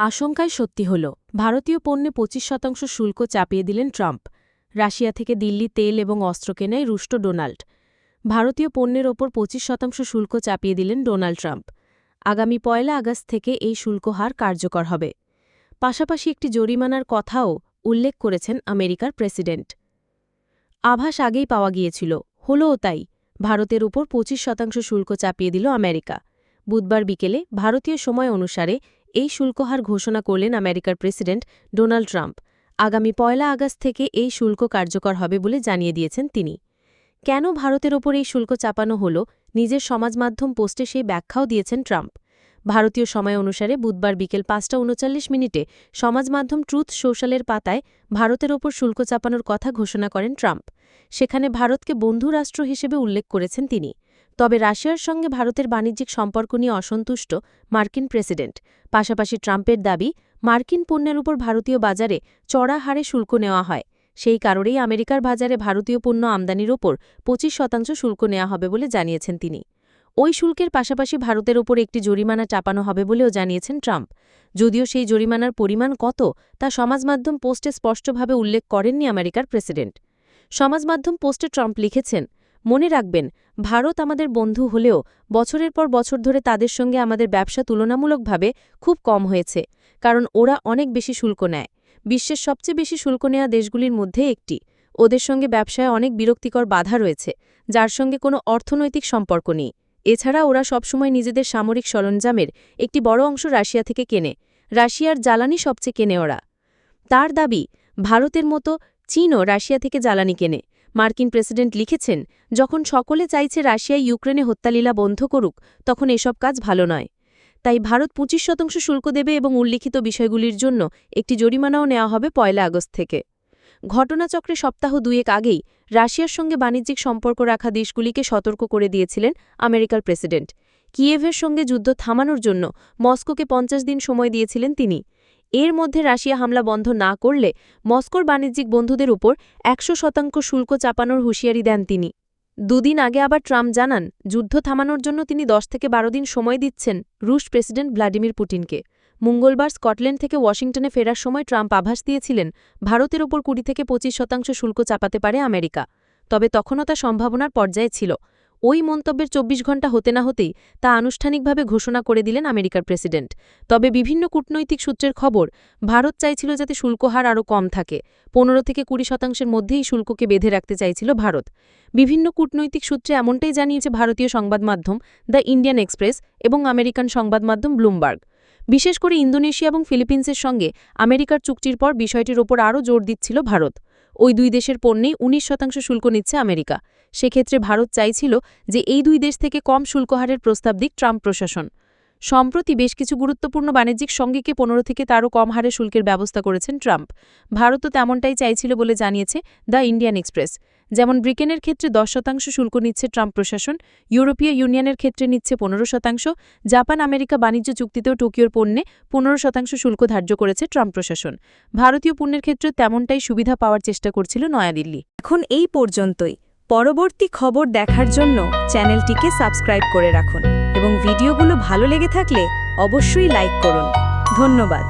আশঙ্কায় সত্যি হল। ভারতীয় পণ্যে পঁচিশ শতাংশ শুল্ক চাপিয়ে দিলেন ট্রাম্প। রাশিয়া থেকে দিল্লি তেল এবং অস্ত্র কেনায় রুষ্ট ডোনাল্ড। ভারতীয় পণ্যের ওপর পঁচিশ শতাংশ শুল্ক চাপিয়ে দিলেন ডোনাল্ড ট্রাম্প। আগামী পয়লা আগস্ট থেকে এই শুল্ক হার কার্যকর হবে। পাশাপাশি একটি জরিমানার কথাও উল্লেখ করেছেন আমেরিকার প্রেসিডেন্ট। আভাস আগেই পাওয়া গিয়েছিল। হলও তাই। ভারতের উপর পঁচিশ শতাংশ শুল্ক চাপিয়ে দিল আমেরিকা। বুধবার বিকেলে ভারতীয় সময় অনুসারে এই শুল্কহার ঘোষণা করলেন আমেরিকার প্রেসিডেন্ট ডোনাল্ড ট্রাম্প। আগামী পয়লা আগস্ট থেকে এই শুল্ক কার্যকর হবে বলে জানিয়ে দিয়েছেন তিনি। কেন ভারতের ওপর এই শুল্ক চাপানো হল? নিজের সমাজমাধ্যম পোস্টে সেই ব্যাখ্যাও দিয়েছেন ট্রাম্প। ভারতীয় সময় অনুসারে বুধবার বিকেল পাঁচটা উনচল্লিশ মিনিটে সমাজমাধ্যম ট্রুথ সোশ্যালের পাতায় ভারতের ওপর শুল্ক চাপানোর কথা ঘোষণা করেন ট্রাম্প। সেখানে ভারতকে বন্ধু রাষ্ট্র হিসেবে উল্লেখ করেছেন তিনি। তবে রাশিয়ার সঙ্গে ভারতের বাণিজ্যিক সম্পর্ক নিয়ে অসন্তুষ্ট মার্কিন প্রেসিডেন্ট। পাশাপাশি ট্রাম্পের দাবি, মার্কিন পণ্যের উপর ভারতীয় বাজারে চড়া হারে শুল্ক নেওয়া হয়। সেই কারণেই আমেরিকার বাজারে ভারতীয় পণ্য আমদানির ওপর পঁচিশ শতাংশ শুল্ক নেওয়া হবে বলে জানিয়েছেন তিনি। ওই শুল্কের পাশাপাশি ভারতের ওপর একটি জরিমানা চাপানো হবে বলেও জানিয়েছেন ট্রাম্প। যদিও সেই জরিমানার পরিমাণ কত, তা সমাজমাধ্যম পোস্টে স্পষ্টভাবে উল্লেখ করেননি আমেরিকার প্রেসিডেন্ট। সমাজমাধ্যম পোস্টে ট্রাম্প লিখেছেন মনে রাখবেন, ভারত আমাদের বন্ধু হলেও বছরের পর বছর ধরে তাদের সঙ্গে আমাদের ব্যবসা তুলনামূলকভাবে খুব কম হয়েছে, কারণ ওরা অনেক বেশি শুল্ক নেয়। বিশ্বের সবচেয়ে বেশি শুল্ক নেওয়া দেশগুলির মধ্যে একটি। ওদের সঙ্গে ব্যবসায় অনেক বিরক্তিকর বাধা রয়েছে, যার সঙ্গে কোনো অর্থনৈতিক সম্পর্ক নেই। এছাড়া ওরা সবসময় নিজেদের সামরিক সরঞ্জামের একটি বড় অংশ রাশিয়া থেকে কেনে, রাশিয়ার জ্বালানি সবচেয়ে কেনে ওরা। তার দাবি, ভারতের মতো চীনও রাশিয়া থেকে জ্বালানি কেনে। মার্কিন প্রেসিডেন্ট লিখেছেন, যখন সকলে চাইছে রাশিয়া ইউক্রেনে হত্যালীলা বন্ধ করুক, তখন এসব কাজ ভালো নয়। তাই ভারত পঁচিশ শতাংশ শুল্ক দেবে এবং উল্লিখিত বিষয়গুলির জন্য একটি জরিমানাও নেওয়া হবে পয়লা আগস্ট থেকে। ঘটনাচক্রে সপ্তাহ দুয়েক আগেই রাশিয়ার সঙ্গে বাণিজ্যিক সম্পর্ক রাখা দেশগুলিকে সতর্ক করে দিয়েছিলেন আমেরিকার প্রেসিডেন্ট। কিয়েভের সঙ্গে যুদ্ধ থামানোর জন্য মস্কোকে পঞ্চাশ দিন সময় দিয়েছিলেন তিনি। এর মধ্যে রাশিয়া হামলা বন্ধ না করলে মস্কোর বাণিজ্যিক বন্ধুদের উপর একশো শতাংশ শুল্ক চাপানোর হুঁশিয়ারি দেন তিনি। দুদিন আগে আবার ট্রাম্প জানান, যুদ্ধ থামানোর জন্য তিনি দশ থেকে বারো দিন সময় দিচ্ছেন রুশ প্রেসিডেন্ট ভ্লাদিমির পুটিনকে। মঙ্গলবার স্কটল্যান্ড থেকে ওয়াশিংটনে ফেরার সময় ট্রাম্প আভাস দিয়েছিলেন, ভারতের ওপর কুড়ি থেকে পঁচিশ শতাংশ শুল্ক চাপাতে পারে আমেরিকা। তবে তখনও তা সম্ভাবনার পর্যায়ে ছিল। ওই মন্তব্যের চব্বিশ ঘণ্টা হতে না হতেই তা আনুষ্ঠানিকভাবে ঘোষণা করে দিলেন আমেরিকার প্রেসিডেন্ট। তবে বিভিন্ন কূটনৈতিক সূত্রের খবর, ভারত চাইছিল যাতে শুল্কহার আরও কম থাকে। পনেরো থেকে কুড়ি শতাংশের মধ্যেই শুল্ককে বেঁধে রাখতে চাইছিল ভারত। বিভিন্ন কূটনৈতিক সূত্রে এমনটাই জানিয়েছে ভারতীয় সংবাদ মাধ্যম দ্য ইন্ডিয়ান এক্সপ্রেস এবং আমেরিকান সংবাদ মাধ্যম ব্লুমবার্গ। বিশেষ করে ইন্দোনেশিয়া এবং ফিলিপিন্সের সঙ্গে আমেরিকার চুক্তির পর বিষয়টির ওপর আরও জোর দিচ্ছিল ভারত। ওই দুই দেশের পণ্যেই উনিশ শতাংশ শুল্ক নিচ্ছে আমেরিকা। সেক্ষেত্রে ভারত চাইছিল যে এই দুই দেশ থেকে কম শুল্কহারের প্রস্তাব দিক ট্রাম্প প্রশাসন। সম্প্রতি বেশ কিছু গুরুত্বপূর্ণ বাণিজ্যিক সঙ্গীকে পনেরো থেকে তারও কম হারে শুল্কের ব্যবস্থা করেছেন ট্রাম্প। ভারতও তেমনটাই চাইছিল বলে জানিয়েছে দ্য ইন্ডিয়ান এক্সপ্রেস। যেমন ব্রিটেনের ক্ষেত্রে দশ শতাংশ শুল্ক নিচ্ছে ট্রাম্প প্রশাসন, ইউরোপীয় ইউনিয়নের ক্ষেত্রে নিচ্ছে পনেরো শতাংশ, জাপান, আমেরিকা বাণিজ্য চুক্তিতেও টোকিওর পণ্যে পনেরো শতাংশ শুল্ক ধার্য করেছে ট্রাম্প প্রশাসন। ভারতীয় পণ্যের ক্ষেত্রে তেমনটাই সুবিধা পাওয়ার চেষ্টা করছিল নয়াদিল্লি। এখন এই পর্যন্তই। পরবর্তী খবর দেখার জন্য চ্যানেলটিকে সাবস্ক্রাইব করে রাখুন এবং ভিডিওগুলো ভালো লেগে থাকলে অবশ্যই লাইক করুন। ধন্যবাদ।